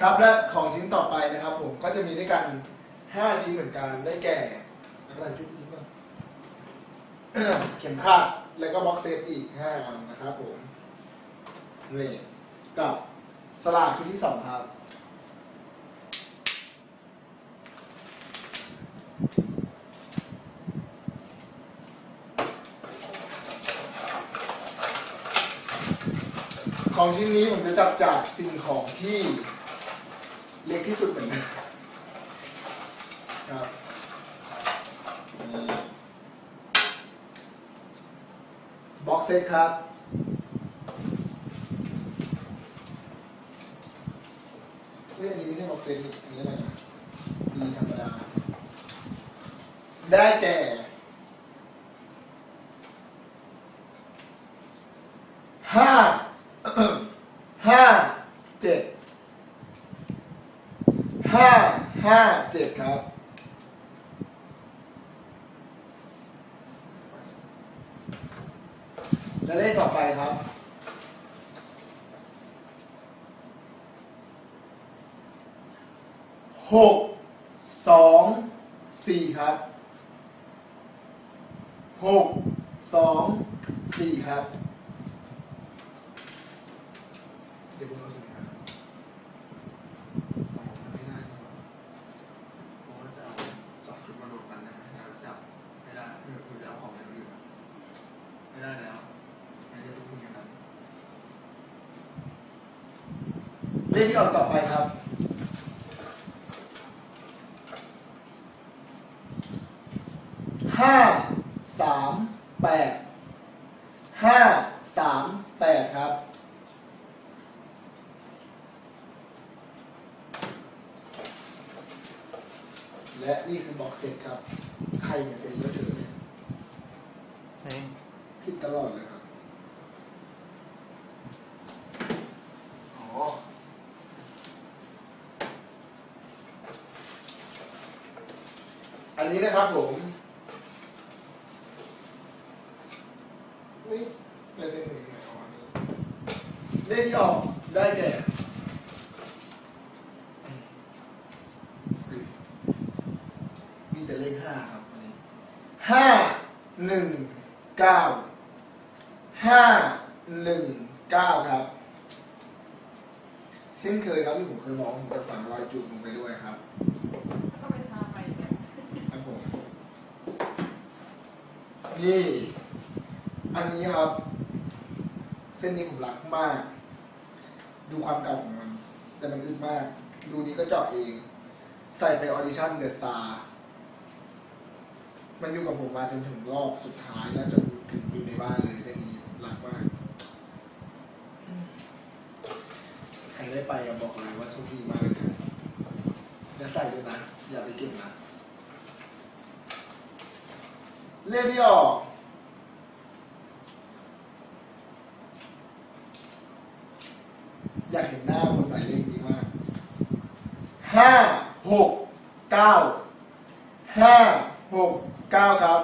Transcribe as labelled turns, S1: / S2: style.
S1: ครับและของชิ้นต่อไปนะครับผมก็จะมีด้วยกัน 5 ชิ้นเหมือนกันได้แก่อะไรชุดนี้ก่อนเข็มขัดแล้วก็บ็อกเซตอีก5อันนะครับผมนี่กับสลากชุดที่2ครับ ของชิ้นนี้ผมจะจับจากสิ่งของที่ เล็กที่สุดเหมือนกันครับบ็อกเซตครับเฮ้ยอันนี้ไม่ใช่บ็อกเซตนี่อันนี้อะไรนะทีธรรมดา ได้แก่ ห้า ห้าเจ็ดห้า ห้าเจ็ดครับ และเลขต่อไปครับหกสองสี่ครับหกสองสี่ครับเดี๋ยวผมเอาสินค้าไม่ได้นะ
S2: ผมก็จะเอาสองชุดมารวมกันนะอยากจับไม่ได้เออคุณจะเอาของอย่างอื่นมาไม่ได้แล้วไม่ได้ทุกทีอย่างนั้น
S1: เลขที่ออกต่อไปครับ ห้าสามแปด ห้าสามแปดครับ และนี่คือบ็อกเซ็ตครับ ใครเนี่ยเซ็นเยอะเถอะเนี่ย
S3: เฮ้ย
S1: ผิดตลอดเลยครับ อ๋อ อั นนี้นะครับผมนี่เลขหนึ่งหนออกอันนี้เลขที่ออกได้แก่มีแต่เลขห้าครับห้าหนึ่งเก้าห้าหนึ่งเก้าครับเช่นเคยครับที่ผมเคยบอกผมจะฝังรอยจุดลงไปด้วยครับ
S4: ก็ไปทาไปเนี่ย
S1: ครับผม นี่ อันนี้ครับ เส้นนี้ผมรักมาก ดูความเก่าของมัน แต่มันอึดมาก ดูนี้ก็เจาะเอง ใส่ไปออดิชั่นเดอะสตาร์มันอยู่กับผมมาจนถึงรอบสุดท้ายแล้วจนถึงอยู่ในบ้านเลยเส้นนี้รักมาก ใครได้ไปอะบอกเลยว่าโชคดีมากเลยและใส่ด้วยนะ อย่าไปเก็บนะ เลดี้ออกอยากเห็นหน้าคนหมายเลขนี้มากห้าหกเก้าห้าหกเก้าครับ